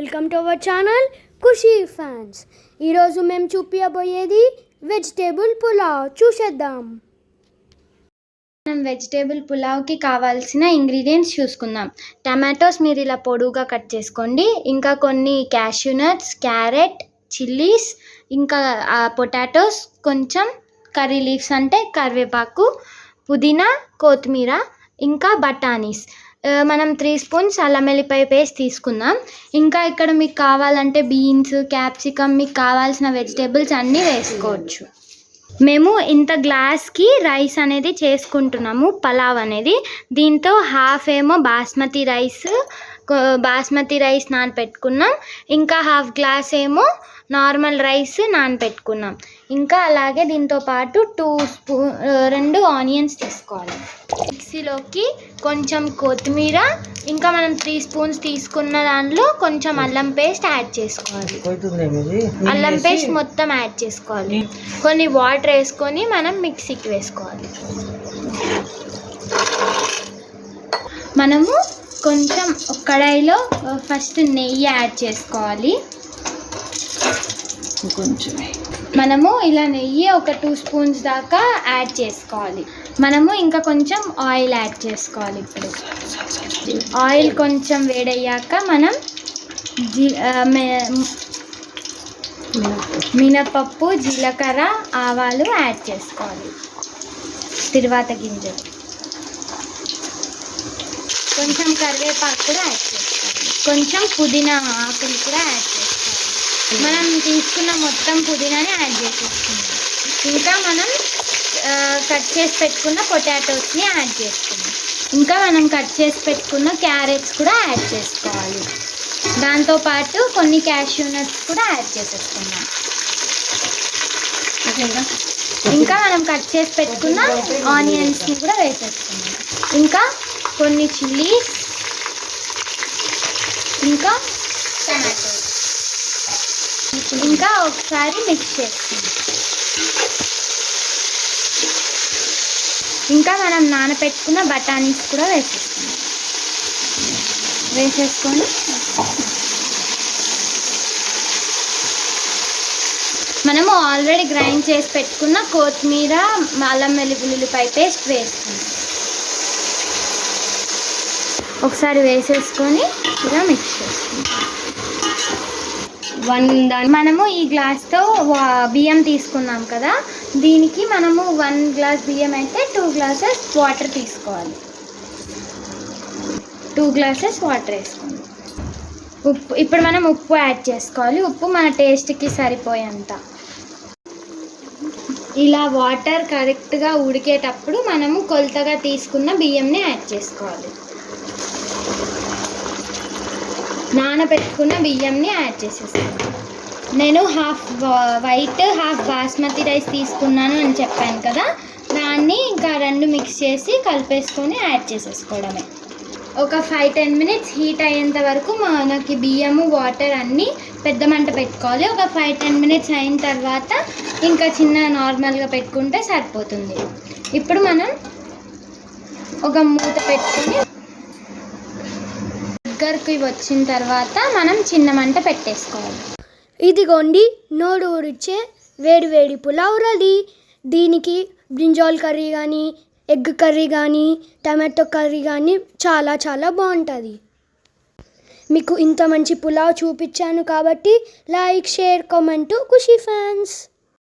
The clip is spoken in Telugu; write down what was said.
Welcome to our channel Khushi fans. ఈరోజు మేము చూపించబోయేది వెజిటేబుల్ పులావ్. చూసేద్దాం. మనం వెజిటేబుల్ పులావ్కి కావాల్సిన ఇంగ్రీడియంట్స్ చూసుకుందాం. టమాటోస్ మీరు ఇలా పొడువుగా కట్ చేసుకోండి. ఇంకా కొన్ని క్యాష్యూ నట్స్ క్యారెట్ చిల్లీస్ ఇంకా పొటాటోస్ కొంచెం కర్రీ లీవ్స్ అంటే కరివేపాకు పుదీనా కొత్తిమీర ఇంకా బఠానీస్ మనం త్రీ స్పూన్స్ అల్లం వెల్లిపాయ పేస్ట్ తీసుకుందాం. ఇంకా ఇక్కడ మీకు కావాలంటే బీన్స్ క్యాప్సికమ్ మీకు కావాల్సిన వెజిటేబుల్స్ అన్నీ వేసుకోవచ్చు. మేము ఇంత గ్లాస్కి రైస్ అనేది చేసుకుంటున్నాము పలావ్ అనేది. దీంతో హాఫ్ ఏమో బాస్మతి రైస్ బాస్మతి రైస్ నానపెట్టుకున్నాం. ఇంకా హాఫ్ గ్లాస్ ఏమో నార్మల్ రైస్ నానపెట్టుకున్నాం. ఇంకా అలాగే దీంతో పాటు టూ స్పూ ఆ, రెండు ఆనియన్స్ తీసుకోవాలి. మిక్సీలోకి కొంచెం కొత్తిమీర ఇంకా మనం త్రీ స్పూన్స్ తీసుకున్న దాంట్లో కొంచెం అల్లం పేస్ట్ యాడ్ చేసుకోవాలి. అల్లం పేస్ట్ మొత్తం యాడ్ చేసుకోవాలి. కొన్ని వాటర్ వేసుకొని మనం మిక్సీకి వేసుకోవాలి. మనము కొంచెం ఒక కడాయిలో ఫస్ట్ నెయ్యి యాడ్ చేసుకోవాలి. కొంచెం మనము ఇలా నెయ్యి ఒక టూ స్పూన్స్ దాకా యాడ్ చేసుకోవాలి. మనము ఇంకా కొంచెం ఆయిల్ యాడ్ చేసుకోవాలి ఇప్పుడు. ఆయిల్ కొంచెం వేడయ్యాక మనం జీ మినపప్పు జీలకర్ర ఆవాలు యాడ్ చేసుకోవాలి. తిరువాత గింజలు. కొంచెం కరివేపాకు కూడా యాడ్ చేసుకోవాలి. కొంచెం పుదీనా ఆకులు కూడా యాడ్ చేసుకోవాలి. మనం తీసుకున్న మొత్తం పుదీనాని యాడ్ చేసేసుకుందాం. ఇంకా మనం కట్ చేసి పెట్టుకున్న పొటాటోస్ని యాడ్ చేసుకుందాం ఇంకా మనం కట్ చేసి పెట్టుకున్న క్యారెట్స్ కూడా యాడ్ చేసుకోవాలి. దాంతోపాటు కొన్ని క్యాష్యూ నట్స్ కూడా యాడ్ చేసేసుకుందాం. ఇంకా మనం కట్ చేసి పెట్టుకున్న ఆనియన్స్ని కూడా వేసేసుకుందాం. ఇంకా కొన్ని చిల్లీస్ ఇంకా టమాటోస్. ఇంకా ఒకసారి మిక్స్ చేసుకుందాం ఇంకా మనం నానబెట్టుకున్న బఠానీస్ కూడా వేసేసుకుందాం వేసేసుకొని మనము ఆల్రెడీ గ్రైండ్ చేసి పెట్టుకున్న కొత్తిమీర అల్లం వెల్లుల్లిపాయ పేస్ట్ వేసుకుందాం ఒకసారి వేసేసుకొని ఇలా మిక్స్ చేసుకుంటాం వన్ దాని మనము ఈ గ్లాస్తో వా- బియ్యం తీసుకున్నాం కదా దీనికి మనము వన్ గ్లాస్ బియ్యం అయితే టూ గ్లాసెస్ వాటర్ తీసుకోవాలి. టూ గ్లాసెస్ వాటర్ వేసుకోండి. ఉప్పు ఇప్పుడు మనం ఉప్పు యాడ్ చేసుకోవాలి. ఉప్పు మన టేస్ట్కి సరిపోయేంత. ఇలా వాటర్ కరెక్ట్గా ఉడికేటప్పుడు మనము కొలతగా తీసుకున్న బియ్యంని యాడ్ చేసుకోవాలి. నానబెట్టుకున్న బియ్యంని యాడ్ చేసేస్తాను. నేను half white half basmati rice తీసుకున్నాను అని చెప్పాను కదా దాన్ని ఇంకా రెండు మిక్స్ చేసి కలిపేసుకొని యాడ్ చేసేసుకోవడమే. ఒక ఫైవ్ టెన్ మినిట్స్ హీట్ అయ్యేంత వరకు మనకి బియ్యము వాటర్ అన్నీ పెద్ద మంట పెట్టుకోవాలి. ఒక ఫైవ్ టెన్ మినిట్స్ అయిన తర్వాత ఇంకా చిన్న నార్మల్గా పెట్టుకుంటే సరిపోతుంది. ఇప్పుడు మనం ఒక మూత పెట్టుకొని దగ్గరికి వచ్చిన తర్వాత మనం చిన్న మంట పెట్టేసుకోవాలి. ఇదిగోండి నోరు ఊరిచ్చే వేడి వేడి పులావ్ రెడీ. దీనికి బ్రింజాల్ కర్రీ కానీ ఎగ్ కర్రీ కానీ టమాటో కర్రీ కానీ చాలా చాలా బాగుంటుంది. మీకు ఇంత మంచి పులావ్ చూపించాను కాబట్టి like share comment. Khushi fans